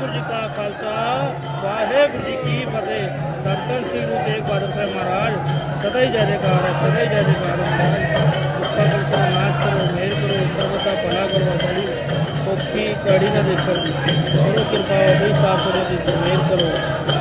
ਵਾਹਿਗੁਰੂ ਜੀ ਕਾ ਖਾਲਸਾ ਵਾਹਿਗੁਰੂ ਜੀ ਕੀ ਫਤਿਹ ਧੰਨ ਸ੍ਰੀ ਗੁਰੂ ਤੇਗ ਬਹਾਦਰ ਸਾਹਿਬ ਮਹਾਰਾਜ ਸਦਾ ਹੀ ਜੈ ਜੈਕਾਰ ਹੈ ਸਦਾ ਹੀ ਜੈ ਜੈਕਾਰ ਹੈ ਮਹਾਰਾਜ ਉਸਕਾ ਕਰੋ ਨਾਸ਼ ਕਰੋ ਮੇਰ ਕਰੋ ਸਰਬ ਦਾ ਭਲਾ ਕਰੋ ਬੜੀ ਕੋਕੀ ਕੜੀ ਨਾ ਦੇਖਰ ਕਰੋ ਕਿਰਪਾ ਹੋਈ ਸਾਥ ਕਰੋ ਦੀ ਮੇਰ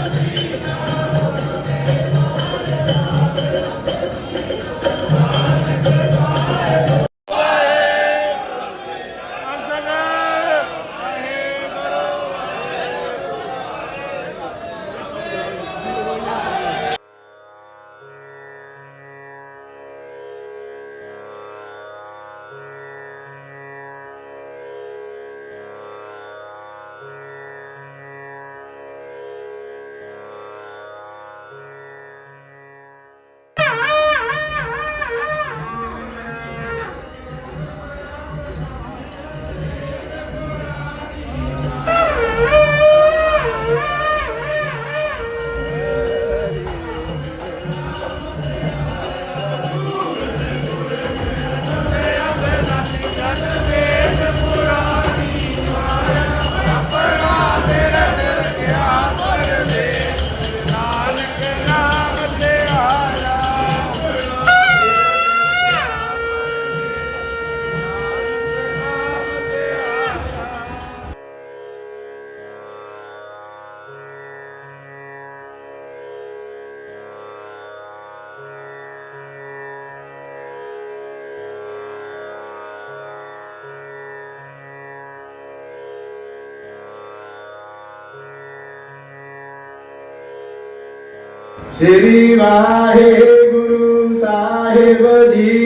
ਸ੍ਰੀ ਵਾਹਿਗੁਰੂ ਸਾਹਿਬ ਜੀ।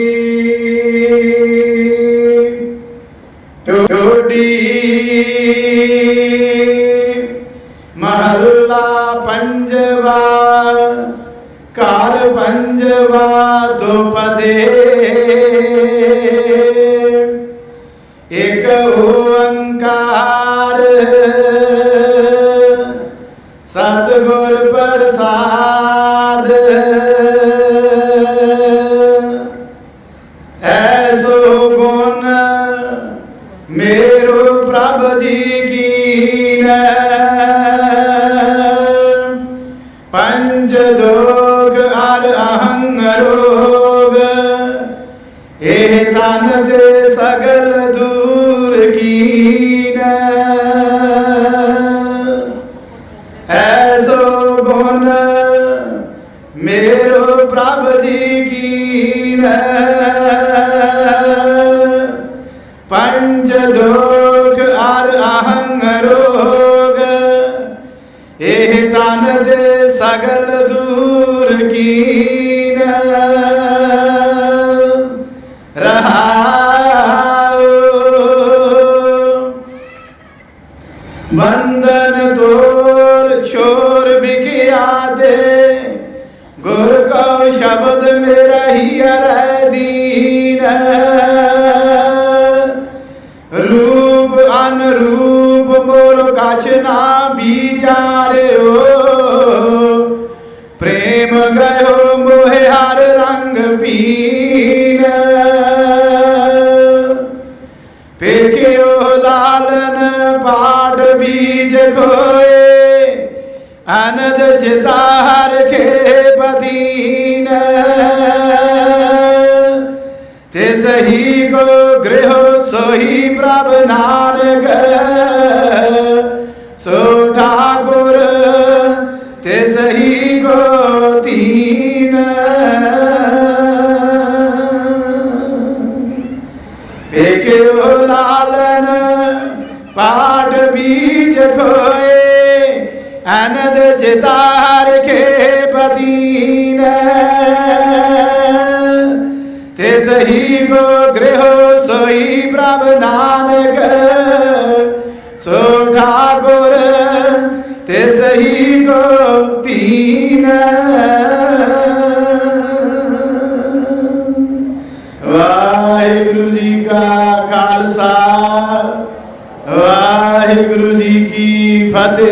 ਟੋਡੀ ਮਹੱਲਾ ਪੰਜਵਾ ਘਰ ਪੰਜਵਾ ਦੁਪਦੇ। ਇੱਕ ਓੰਕਾਰ ਸਤਿਗੁਰ ਪ੍ਰਸਾਦ ਪੰਜ ਦੋਗ ਅਰ ਅਹੰਗ ਰੋਗ ਇਹ ਤਨ ਤੇ ਸਗਲ ਦੂਰ ਕੀਨੈ ਐਸੋ ਗੁਣ ਮੇਰੋ ਪ੍ਰਭ ਜੀ ਕੀਨੈ ਇਹ ਦੇ ਸਗਲ ਦੂਰ ਕੀਨੈ। ਰਹਾਉ। ਬੰਦਨ ਤੋਰ ਸ਼ੋਰ ਵਿਕਿਆ ਦੇ ਗੁਰ ਕਉ ਸ਼ਬਦ ਮੇਰਾ ਹੀ ਅਰੈ ਦੀਨ। ਰੂਪ ਅਨਰੂਪ ਮੋਰ ਕਛ ਨਾ ਵਿਚਾਰਿਓ ਪੇਕਿਓ ਲਾਲਨ ਪਾਟ ਬੀਜ ਖੋਏ। ਅਨੰਦ ਜਿਤਾ ਹਰ ਕੇ ਬਦੀਨ। ਤੇ ਸਹੀ ਕੋ ਗ੍ਰਹਿ ਸੋਹੀ ਪ੍ਰਭ ਨਾਨਕ। ਸੋ ਠਾਕੁਰ ਪੇਕਿਓ ਲਾਲਨ ਪਾਟ ਬੀਜ ਖੋਏ ਅਨੰਦ ਜਿਤਾਰ ਕੇ ਪਦੀਨ ਤੇ ਸਹੀ ਕੋ ਗ੍ਰਹਿ ਸੋਈ ਪ੍ਰਭ ਨਾਨਕ। ਸੋ ਠਾਕੁਰ, ਤੇ ਸਹੀ ਕੋ ਤੀਨ ਵਾਹਿਗੁਰੂ ਜੀ ਕਾ সাথে